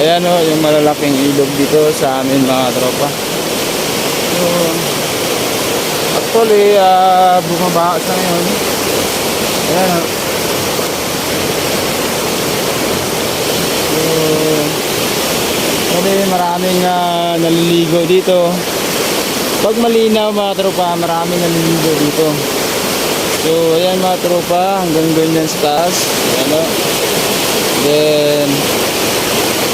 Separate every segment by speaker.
Speaker 1: Ayan o, yung malalaking ilog dito sa amin mga tropa. So, actually, ah bumaba sa ngayon. Ayan o. So, kasi maraming ah, naliligo dito. Pag malinaw mga tropa, maraming naliligo dito. So, ayan mga tropa, hanggang doon yan sa taas. Ayan o. Then,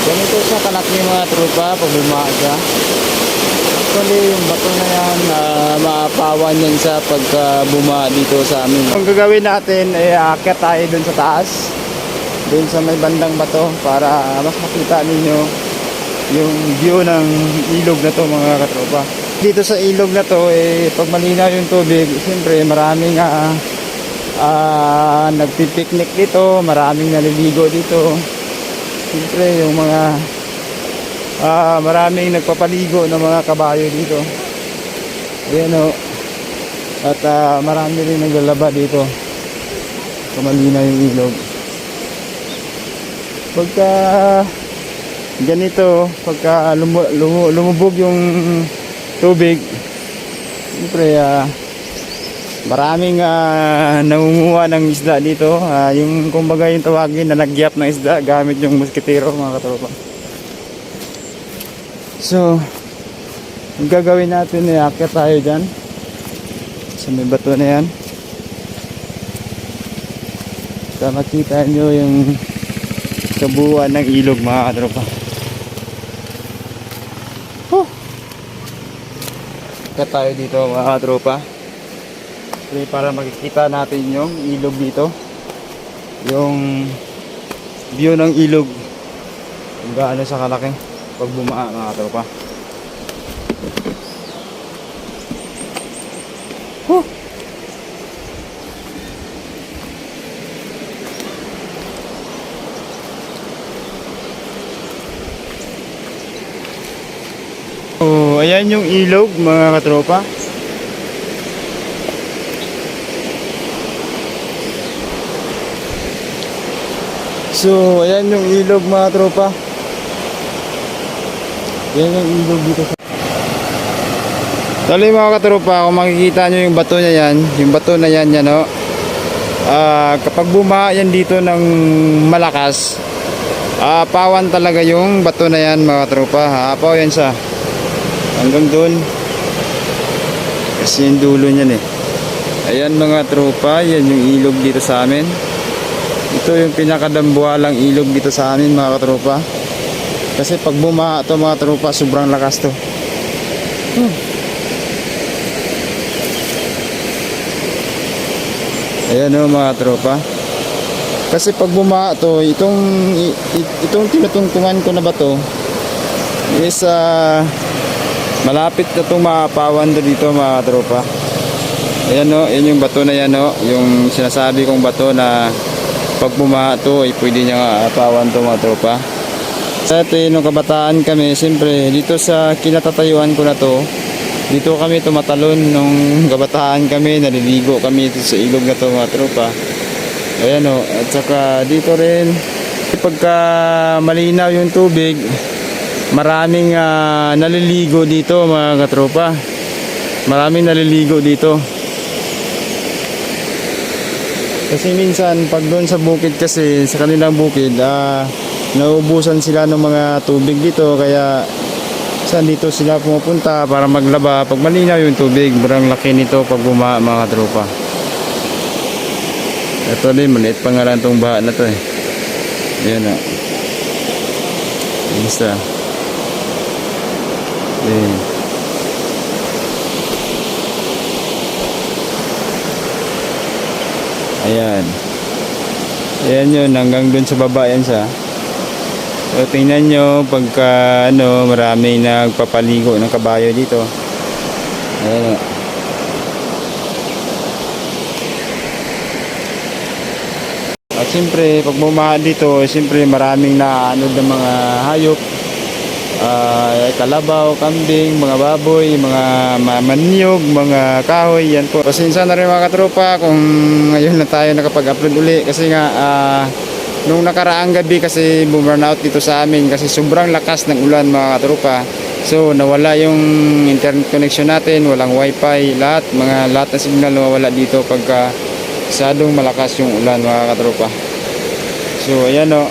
Speaker 1: ganito sa kanak ni mga tropa pag bumaga. Actually, yung bato na yan, uh, maapawan yan sa pagka buma dito sa amin. Ang gagawin natin ay aakyat tayo dun sa taas. Dun sa may bandang bato para mas makita ninyo yung view ng ilog na to mga katropa. Dito sa ilog na to, eh, pag malinaw yung tubig, siyempre maraming uh, uh, nagpipiknik dito, maraming naliligo dito. Siyempre yung mga ah maraming nagpapaligo ng mga kabayo dito. Ayan o. At ah, marami rin naglalaba dito. Kumalina yung ilog. Pagka ganito, pagka lumu, lumu, lumubog yung tubig, siyempre ah maraming ah, nangunguha ng isda dito. Ah, yung kumbaga yung tawagin na nagyap ng isda gamit yung musketero mga katropa. So, ang gagawin natin ay akyat tayo dyan. Sa may bato na yan. Para makita nyo yung kabuuan ng ilog mga katropa. Huh. Akyat tayo dito mga katropa. Okay, para makikita natin yung ilog dito. Yung view ng ilog. Kung gaano sa kalaki pag bumaa mga tropa. Huh. Oh, ayan yung ilog mga katropa. So, ayan yung ilog mga tropa. Yan yung ilog dito sa... Tuloy mga katropa, kung makikita nyo yung bato niya yan, yung bato na yan yan, no? Ah, kapag bumaha yan dito ng malakas, ah, pawan talaga yung bato na yan mga katropa. Haapaw yan sa hanggang doon. Kasi yung dulo niyan eh. Ayan mga tropa, yan yung ilog dito sa amin. Ito yung pinakadambuhalang ilog dito sa amin mga katropa. Kasi pag bumaha to mga tropa, sobrang lakas to. Hmm. Ayan o mga tropa. Kasi pag bumaha to, itong, itong tinutungtungan ko na ba to, is ah, malapit na itong maapawan to dito mga tropa. Ayan o, yan yung bato na yan o, yung sinasabi kong bato na pag bumaha to, ay pwede niya apawan to mga tropa. Dati nung kabataan kami, siyempre dito sa kinatatayuan ko na to, dito kami tumatalon nung kabataan kami, naliligo kami dito sa ilog na to mga tropa. Ayan o, at saka dito rin, pagka malinaw yung tubig, maraming ah, naliligo dito mga katropa. Maraming naliligo dito. Kasi minsan pag doon sa bukid kasi sa kanilang bukid ah naubusan sila ng mga tubig dito kaya saan dito sila pumupunta para maglaba. Pag malinaw yung tubig murang laki nito pag bumaha mga tropa. Ito din maliit pa nga baha na to eh. Ayan na basta ayan Ayan. Ayan yun, hanggang dun sa baba yan siya. So, tingnan nyo, pagka ano, marami nagpapaligo ng kabayo dito. Ayan o. At siyempre, pag bumaha dito, siyempre maraming naanod ng mga hayop. Ah, kalabaw, kambing, mga baboy, mga ma- manyog, mga kahoy, yan po. Pasensya na rin mga katropa kung ngayon na tayo nakapag-upload uli kasi nga ah, Nung nakaraang gabi kasi buburn out dito sa amin kasi sobrang lakas ng ulan mga katropa. So nawala yung internet connection natin, walang wifi, lahat, mga lahat ng signal nawawala dito pagka sadong malakas yung ulan mga katropa. So ayan o.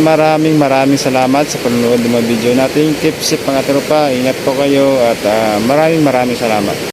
Speaker 1: Maraming maraming salamat sa panonood ng mga video natin. Keep safe mga tropa. Ingat po kayo at ah, maraming maraming salamat.